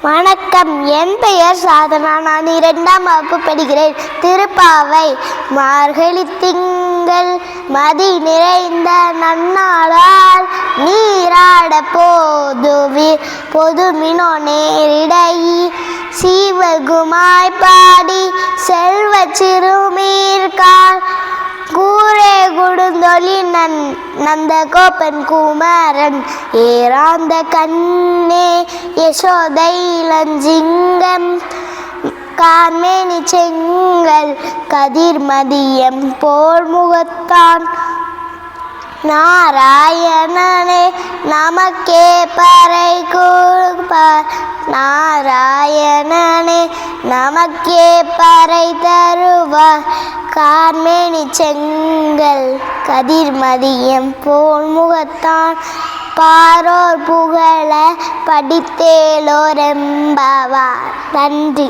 வணக்கம். என் பெயர் சாதனா. நான் இரண்டாம் வகுப்பு படிக்கிறேன். திருப்பாவை. மார்கழி திங்கள் மதி நிறைந்த நன்னாளால் நீராட போதுவி பொதுமினோ நேரிடை சீவகுமாய் பாடி செல்வ சிறுமீ நந்தகோபன் குமாரன் நந்த ஏராந்த கண்ணே யசோதை இளஞ்சிங்கம் கார்மேனி செங்கல் கதிர்மதியம் போல் முகத்தான். நாராயணனே நமக்கே பறை கொடுப்பார் நாராயணனே நமக்கே பறை தருவார் கார்மேனி செங்கல். கதிர்மதியம் போல் முகத்தான் பாரோர் புகழ படித்தேலோரெம்பவார் நன்றி.